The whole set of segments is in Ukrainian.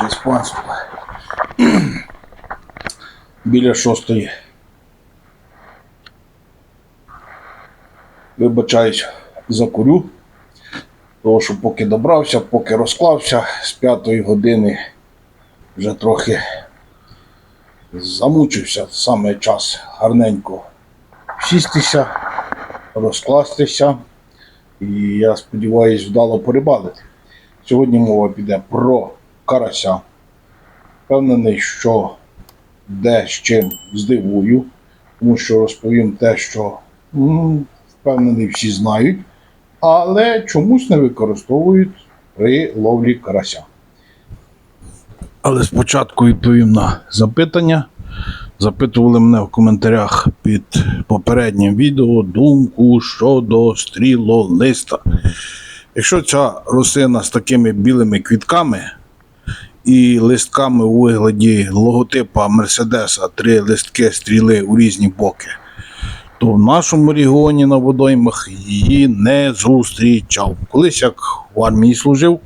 Честь. Біля шостої. Вибачаюсь за курю. Тому що поки добрався, поки розклався з п'ятої години вже трохи замучився саме час гарненько сістися, розкластися. І я сподіваюся, вдало порибалити. Сьогодні мова піде про карася. Впевнений, що де з чим здивую, тому що розповім те, що м, впевнений всі знають, але чомусь не використовують при ловлі карася. Але спочатку відповім на запитання. Запитували мене в коментарях під попереднім відео думку щодо стрілолиста. Якщо ця рослина з такими білими квітками і листками у вигляді логотипа Мерседеса, три листки стріли у різні боки, то в нашому регіоні на водоймах її не зустрічав. Колись як в армії служив,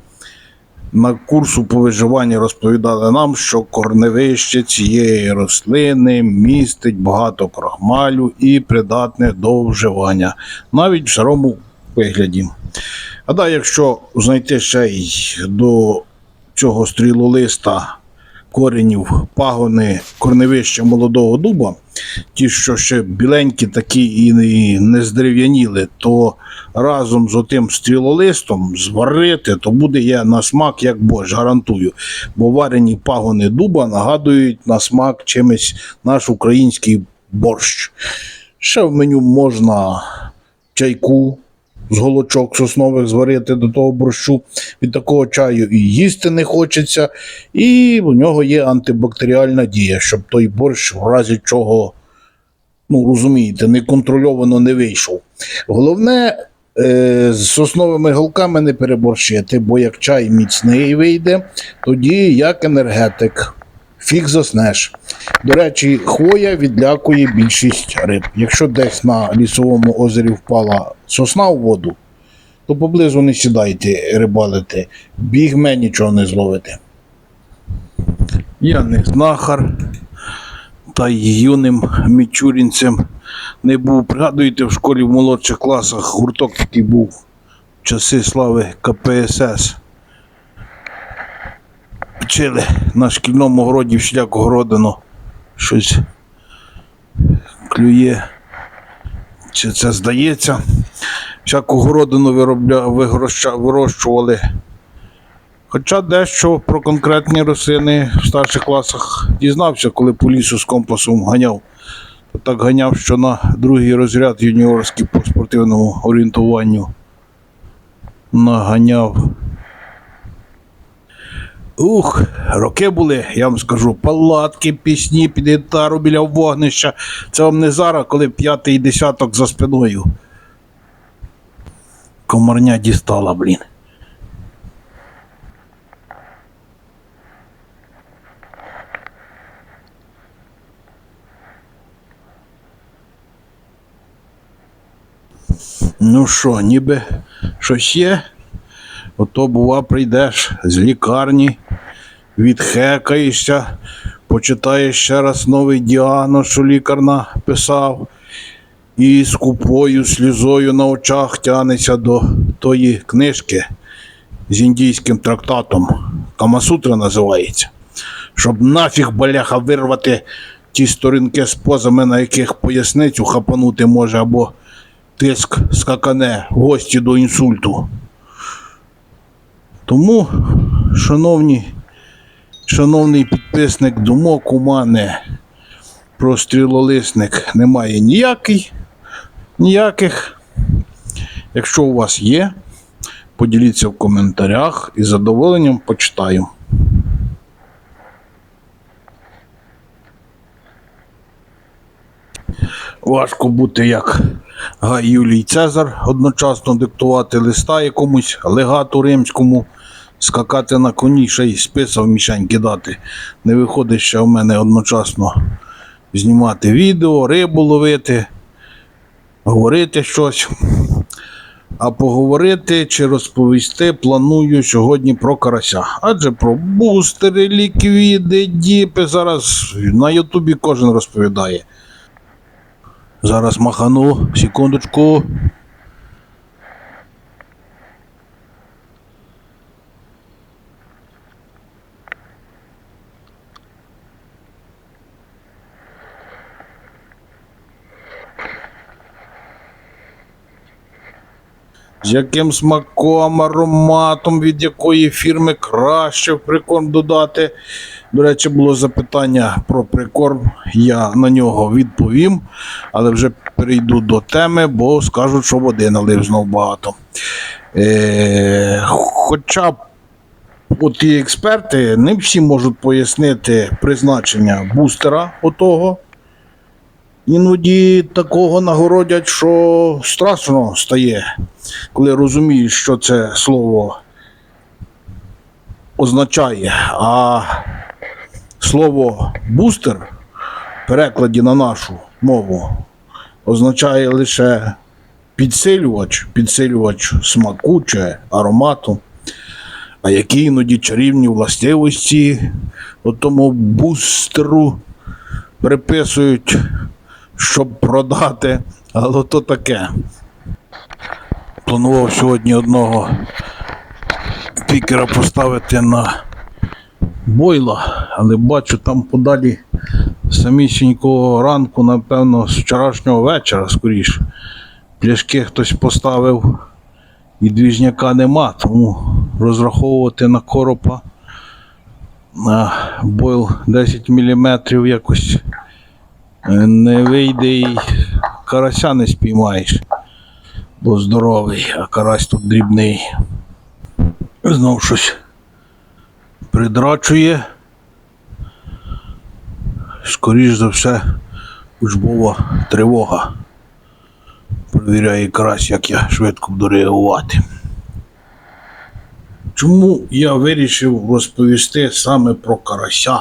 на курсу по виживанню розповідали нам, що корневище цієї рослини містить багато крохмалю і придатне до вживання, навіть в сирому вигляді. А да, якщо знайти ще й до цього стрілолиста коренів пагони корневища молодого дуба, ті, що ще біленькі, такі і не- здерев'яніли, то разом з отим стрілолистом зварити, то буде є на смак як боже, гарантую. Бо варені пагони дуба нагадують на смак чимось наш український борщ. Ще в меню можна чайку з голочок соснових зварити до того борщу. Від такого чаю і їсти не хочеться, і в нього є антибактеріальна дія, щоб той борщ в разі чого, ну розумієте, неконтрольовано не вийшов. Головне. е, З сосновими голками не переборщити, бо як чай міцний вийде, тоді як енергетик. Фіг заснеш. До речі, хвоя відлякує більшість риб. Якщо десь на лісовому озері впала сосна в воду, то поблизу не сідайте рибалити, бігме нічого не зловите. Я не знахар, та юним мічурінцем не був. Пригадуєте, в школі в молодших класах гурток такий був часи слави КПСС. Вчили на шкільному городі всіляку городину. Щось клює. Чи це здається? Всяку городину виробля... вирощували. Хоча дещо про конкретні рослини в старших класах дізнався, коли по лісу з компасом ганяв. То так ганяв, що на другий розряд юніорський по спортивному орієнтуванню наганяв. Ух, роки були, я вам скажу, палатки, пісні під гітару біля вогнища. Це вам не зараз, коли п'ятий десяток за спиною. Комарня дістала, блін. Ну що, ніби щось є? Ото, бува, прийдеш з лікарні, відхекаєшся, почитаєш ще раз новий діагноз, що лікар написав, і з купою слізою на очах тянешся до тої книжки з індійським трактатом. Камасутра називається. Щоб нафіг баляха вирвати ті сторінки з позами, на яких поясницю хапанути може, або тиск скакане гості до інсульту. Тому, шановні, шановний підписник, думок у мене про стрілолисник немає ніякий, ніяких. Якщо у вас є, поділіться в коментарях і з задоволенням почитаю. Важко бути як Гай Юлій Цезар, одночасно диктувати листа якомусь легату римському, скакати на коні, ще й списа в мішень кидати. Не виходить ще в мене одночасно знімати відео, рибу ловити, говорити щось. А поговорити чи розповісти планую сьогодні про карася. Адже про бустери, ліквіди, діпи зараз на Ютубі кожен розповідає. Зараз махану, секундочку. Яким смаком, ароматом, від якої фірми краще в прикорм додати. До речі, було запитання про прикорм. Я на нього відповім, але вже перейду до теми, бо скажуть, що води налив знов багато. Е, хоча от і експерти не всі можуть пояснити призначення бустера отого. Іноді такого нагородять, що страшно стає, коли розумієш, що це слово означає. А слово бустер в перекладі на нашу мову означає лише підсилювач, підсилювач смаку чи аромату. А які іноді чарівні властивості тому бустеру приписують щоб продати, але то таке. Планував сьогодні одного пікера поставити на бойла, але бачу там подалі самісінького ранку, напевно, з вчорашнього вечора, скоріше. Пляшки хтось поставив і двіжняка нема, тому розраховувати на коропа на бойл 10 мм якось не вийде і карася не спіймаєш, бо здоровий, а карась тут дрібний. Знов щось придрачує. Скоріш за все, учбова тривога. Провіряє карась, як я швидко буду реагувати. Чому я вирішив розповісти саме про карася?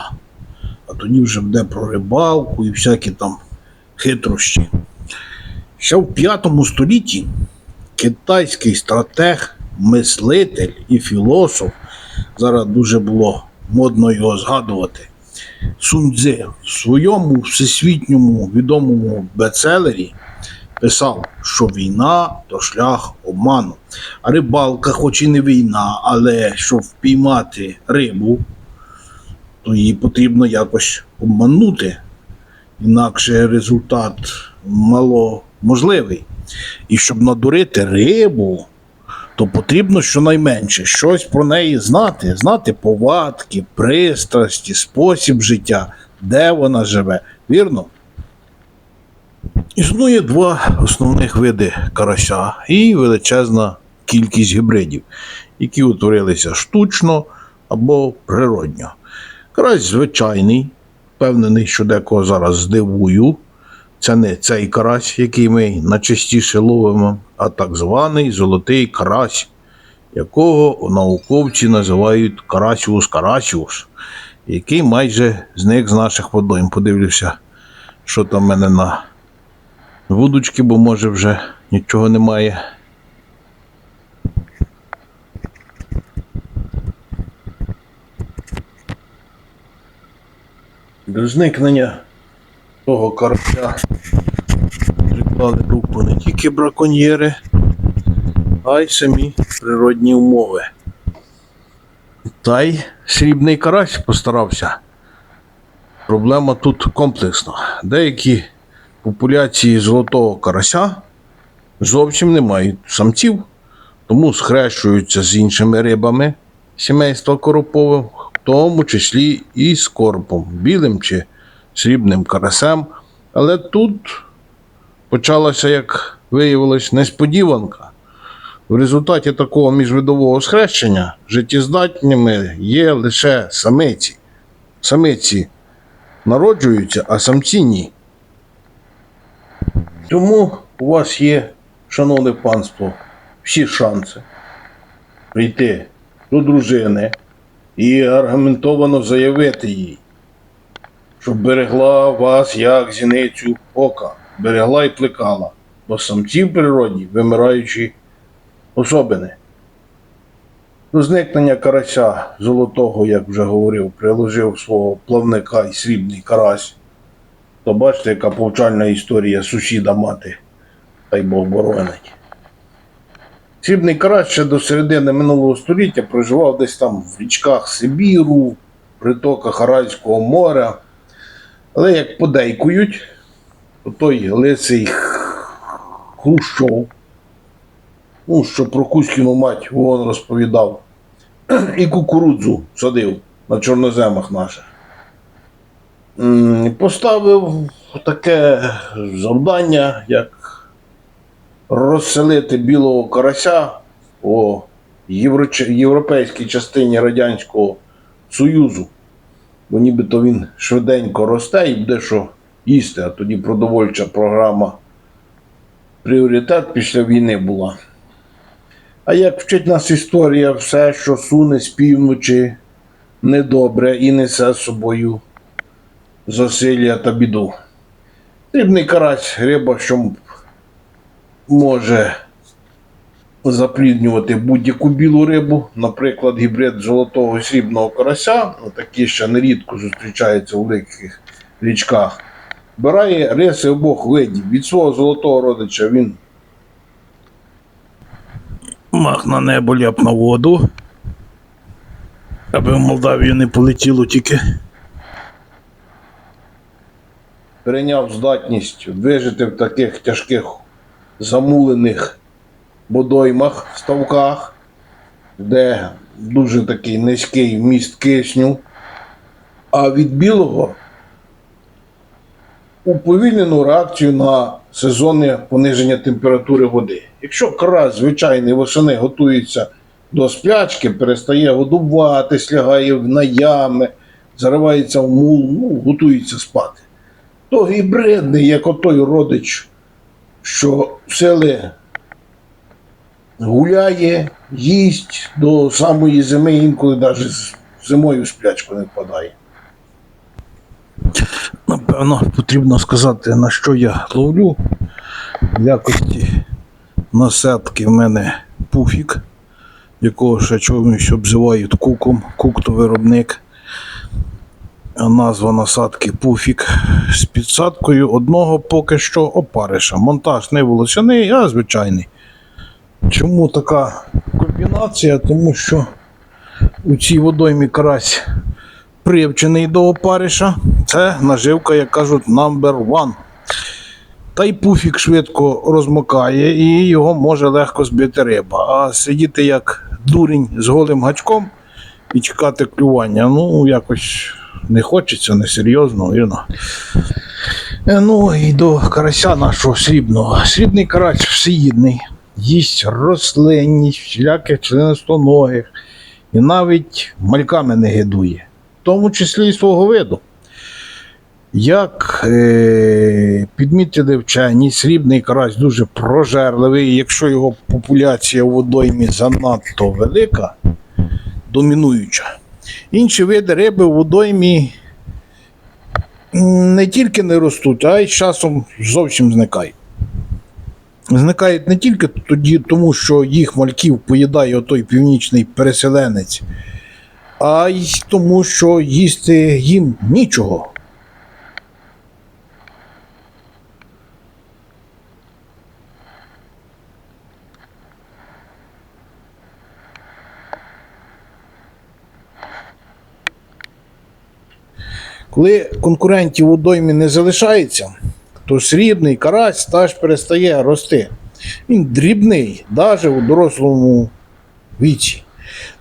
А тоді вже буде про рибалку і всякі там хитрощі. Ще в 5 столітті китайський стратег, мислитель і філософ, зараз дуже було модно його згадувати. Суньцзи в своєму всесвітньому відомому бестселері писав, що війна то шлях обману. А рибалка, хоч і не війна, але щоб впіймати рибу, то її потрібно якось обманути, інакше результат мало можливий. І щоб надурити рибу, то потрібно щонайменше щось про неї знати, знати повадки, пристрасті, спосіб життя, де вона живе. Вірно? Існує два основних види карася і величезна кількість гібридів, які утворилися штучно або природньо. Карась звичайний, впевнений, що декого зараз здивую. Це не цей карась, який ми найчастіше ловимо, а так званий золотий карась, якого науковці називають карасіус карасіус, який майже зник з наших водойм. Подивлюся, що там в мене на вудочці, бо може вже нічого немає. До зникнення того карася приклали руку не тільки браконьєри, а й самі природні умови. Та й срібний карась постарався. Проблема тут комплексна. Деякі популяції золотого карася зовсім не мають самців, тому схрещуються з іншими рибами сімейства коропових, тому числі і з коропом, білим чи срібним карасем. Але тут почалася, як виявилось, несподіванка. В результаті такого міжвидового схрещення життєздатніми є лише самиці. Самиці народжуються, а самці ні. Тому у вас є, шановне панство, всі шанси прийти до дружини і аргументовано заявити їй, щоб берегла вас як зіницю ока, берегла і плекала, бо самці в природі вимираючі особини. До зникнення карася золотого, як вже говорив, приложив свого плавника і срібний карась. То бачите, яка повчальна історія сусіда мати, та й Бог боронить. Срібний карась ще до середини минулого століття проживав десь там в річках Сибіру, в притоках Аральського моря. Але як подейкують, то той лисий Хрущов, ну, що про Кузькіну мать вон розповідав, і кукурудзу садив на чорноземах наших. Поставив таке завдання, як розселити білого карася у європейській частині Радянського Союзу. Бо нібито він швиденько росте і буде що їсти, а тоді продовольча програма пріоритет після війни була. А як вчить нас історія, все, що суне з півночі, недобре і несе з собою засилля та біду. Дрібний карась риба, що може запліднювати будь-яку білу рибу, наприклад, гібрид золотого срібного карася, ну, такі ще нерідко зустрічаються у великих річках. Вбирає риси обох видів. Від свого золотого родича він Мах на небо ляп на воду. Аби в Молдавію не полетіло тільки. перейняв здатність вижити в таких тяжких замулених водоймах, ставках, де дуже такий низький вміст кисню. А від білого уповільнену реакцію на сезонне пониження температури води. Якщо карась звичайний восени готується до сплячки, перестає годуватись, лягає на ями, заривається в мул, ну, готується спати то гібридний, як отой родич, що сели гуляє, їсть до самої зими, інколи навіть зимою сплячку не впадає. Напевно, потрібно сказати, на що я ловлю. В якості насадки в мене пуфік, якого ще чомусь обзивають куком, кук то виробник. Назва насадки пуфік з підсадкою одного поки що опариша. Монтаж не волосяний, а звичайний. Чому така комбінація? Тому що у цій водоймі карась привчений до опариша. Це наживка, як кажуть, number one. Та й пуфік швидко розмокає і його може легко збити риба. А сидіти як дурень з голим гачком і чекати клювання, ну якось не хочеться, несерйозно, вірно. Е, Ну і до карася нашого срібного. Срібний карась всеїдний, їсть рослинність, всіляких членистоногих і навіть мальками не гидує, в тому числі і свого виду. Як е, підмітили вчені, срібний карась дуже прожерливий, якщо його популяція у водоймі занадто велика, домінуюча. Інші види риби в водоймі не тільки не ростуть, а й часом зовсім зникають. Зникають не тільки тоді, тому що їх мальків поїдає отой північний переселенець, а й тому, що їсти їм нічого. Коли конкурентів у доймі не залишається, то срібний карась теж перестає рости. Він дрібний, навіть у дорослому віці.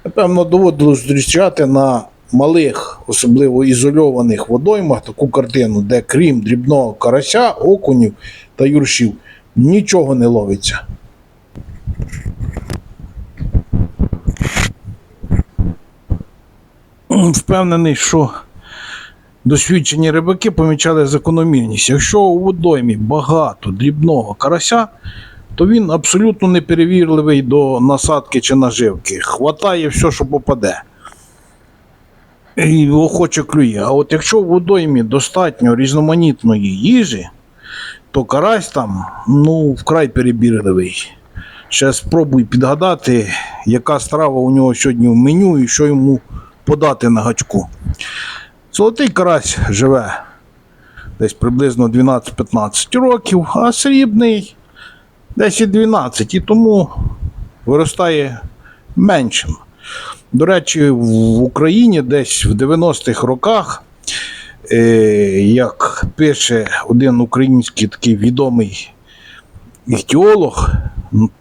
Напевно, доводилось зустрічати на малих, особливо ізольованих водоймах таку картину, де крім дрібного карася, окунів та юршів нічого не ловиться. Впевнений, що досвідчені рибаки помічали закономірність. Якщо у водоймі багато дрібного карася, то він абсолютно неперевірливий до насадки чи наживки. Хватає все, що попаде. І охоче клює. А от якщо в водоймі достатньо різноманітної їжі, то карась там ну, вкрай перебірливий. Ще спробуй підгадати, яка страва у нього сьогодні в меню і що йому подати на гачку. Золотий карась живе десь приблизно 12-15 років, а срібний десь і 12, і тому виростає меншим. До речі, в Україні десь в 90-х роках, е, як пише один український такий відомий іхтіолог,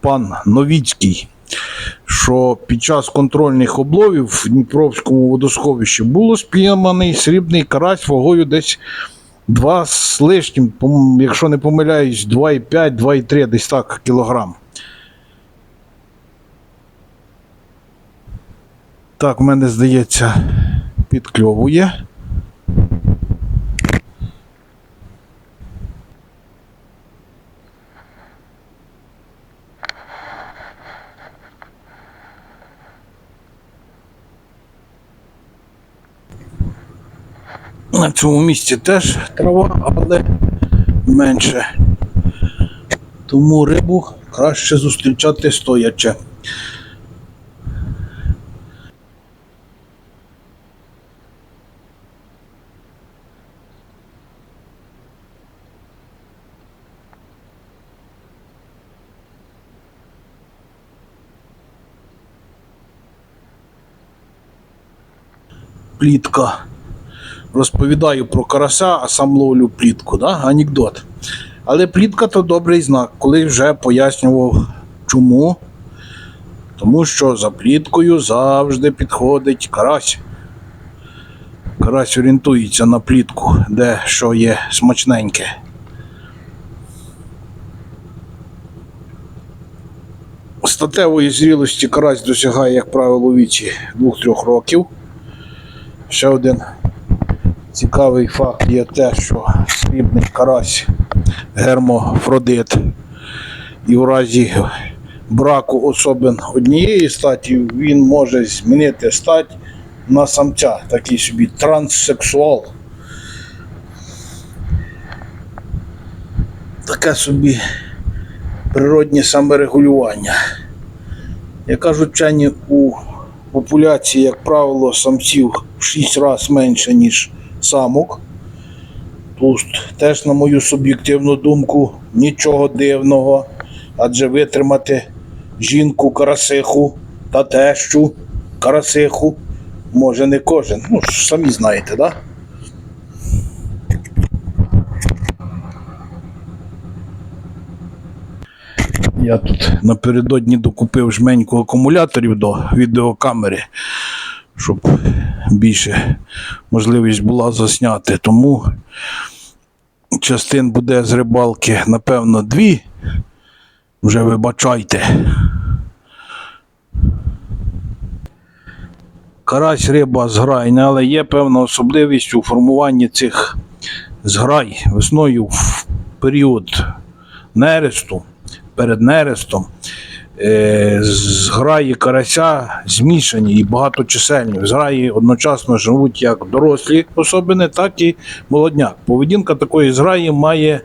пан Новіцький, що під час контрольних обловів в Дніпровському водосховищі було спійманий срібний карась вагою десь 2 з лишнім, якщо не помиляюсь, 2,5, 2,3 десь так кілограм. Так, в мене здається, підкльовує. На цьому місці теж трава, але менше. Тому рибу краще зустрічати стоячи. Плітка. Розповідаю про карася, а сам ловлю плітку, да? анекдот. Але плітка то добрий знак, коли вже пояснював чому. Тому що за пліткою завжди підходить карась. Карась орієнтується на плітку, де що є смачненьке. Статевої зрілості карась досягає, як правило, віці 2-3 років. Ще один цікавий факт є те, що срібний карась гермофродит. І в разі браку особин однієї статі він може змінити стать на самця, такий собі транссексуал. Таке собі природнє саморегулювання. Як кажуть вчені, у популяції, як правило, самців в 6 разів менше, ніж самок. Тут теж, на мою суб'єктивну думку, нічого дивного, адже витримати жінку карасиху та тещу карасиху може не кожен. Ну, самі знаєте. Да? Я тут напередодні докупив жменьку акумуляторів до відеокамери, щоб більше можливість була засняти. Тому частин буде з рибалки, напевно, дві. Вже вибачайте. Карась риба зграйна, але є певна особливість у формуванні цих зграй весною в період нересту, перед нерестом. Е, зграї карася змішані і багаточисельні. В зграї одночасно живуть як дорослі особини, так і молодняк. Поведінка такої зграї має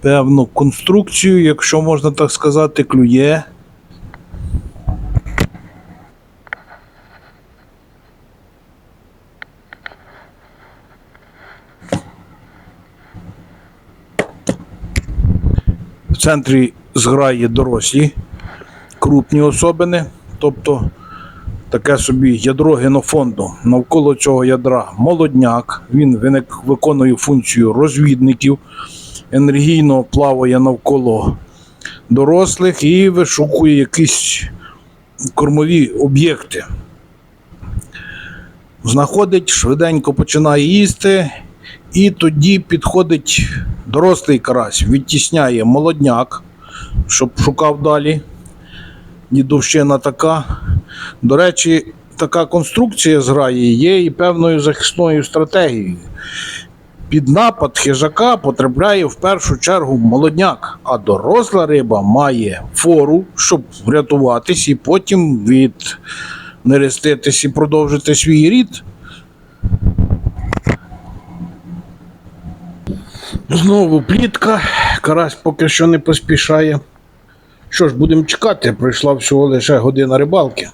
певну конструкцію, якщо можна так сказати, клює. В центрі зграї дорослі, крупні особини, тобто таке собі ядро генофонду. Навколо цього ядра молодняк, він виконує функцію розвідників, енергійно плаває навколо дорослих і вишукує якісь кормові об'єкти. Знаходить, швиденько починає їсти, і тоді підходить дорослий карась, відтісняє молодняк, щоб шукав далі. Дідовщина така. До речі, така конструкція зграї є і певною захисною стратегією. Під напад хижака потрапляє в першу чергу молодняк, а доросла риба має фору, щоб врятуватись і потім від нереститись і продовжити свій рід. Знову плітка. Карась поки що не поспішає. Що ж, будемо чекати, пройшла всього лише година рибалки.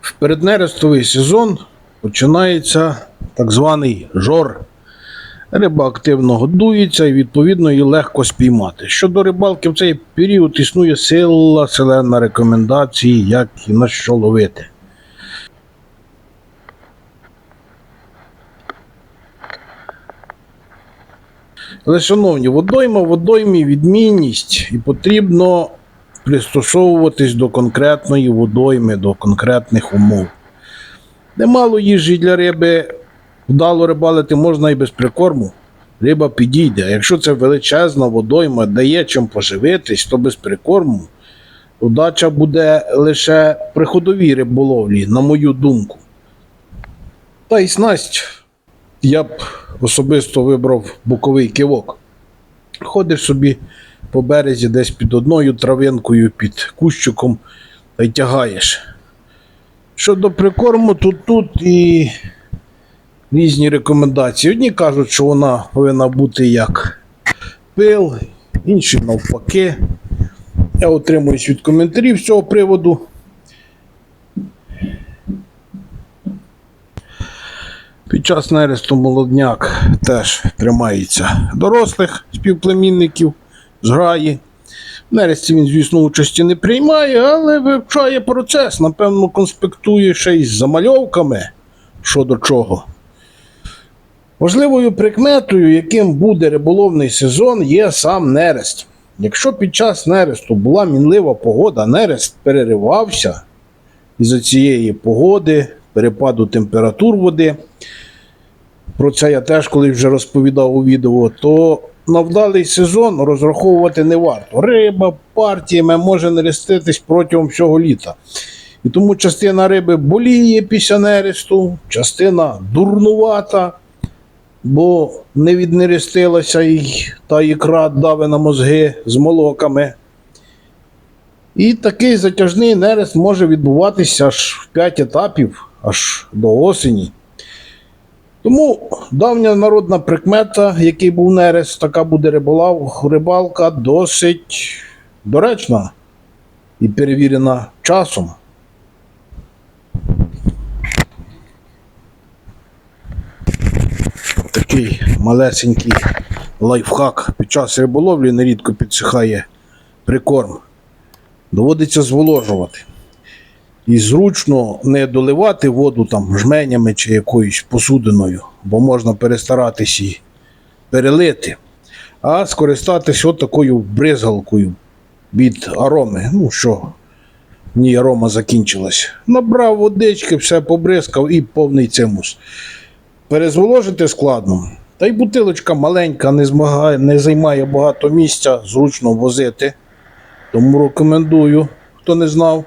В переднерестовий сезон починається так званий жор. Риба активно годується і відповідно її легко спіймати. Щодо рибалки, в цей період існує сила селена рекомендацій, як і на що ловити. Але, шановні, водойма водоймі відмінність і потрібно пристосовуватись до конкретної водойми, до конкретних умов. Немало їжі для риби, вдало рибалити можна і без прикорму. Риба підійде. А якщо це величезна водойма, дає чим поживитись, то без прикорму удача буде лише при ходовій риболовлі, на мою думку. Та й снасть я б особисто вибрав боковий кивок. Ходиш собі по березі десь під одною травинкою, під кущиком та й тягаєш. Щодо прикорму, тут тут і різні рекомендації. Одні кажуть, що вона повинна бути як пил, інші навпаки. Я отримуюсь від коментарів з цього приводу. Під час нересту молодняк теж тримається дорослих співплемінників, зграї. В нересті він, звісно, участі не приймає, але вивчає процес, напевно, конспектує ще й з замальовками що до чого. Важливою прикметою, яким буде риболовний сезон, є сам нерест. Якщо під час нересту була мінлива погода, нерест переривався із-за цієї погоди, перепаду температур води. Про це я теж колись вже розповідав у відео, то на вдалий сезон розраховувати не варто. Риба партіями може нереститись протягом всього літа. І тому частина риби боліє після нересту, частина дурнувата, бо не віднерестилася і та ікра дави на мозги з молоками. І такий затяжний нерест може відбуватися аж в 5 етапів, аж до осені. Тому давня народна прикмета, який був нерест, така буде риболав, рибалка досить доречна і перевірена часом. Такий малесенький лайфхак під час риболовлі нерідко підсихає прикорм. Доводиться зволожувати. І зручно не доливати воду там жменями чи якоюсь посудиною, бо можна перестаратись і перелити, а скористатись отакою бризгалкою від ароми. Ну що, в ній арома закінчилась. Набрав водички, все побризкав і повний цимус. Перезволожити складно. Та й бутилочка маленька, не, змагає, не займає багато місця, зручно возити. Тому рекомендую, хто не знав.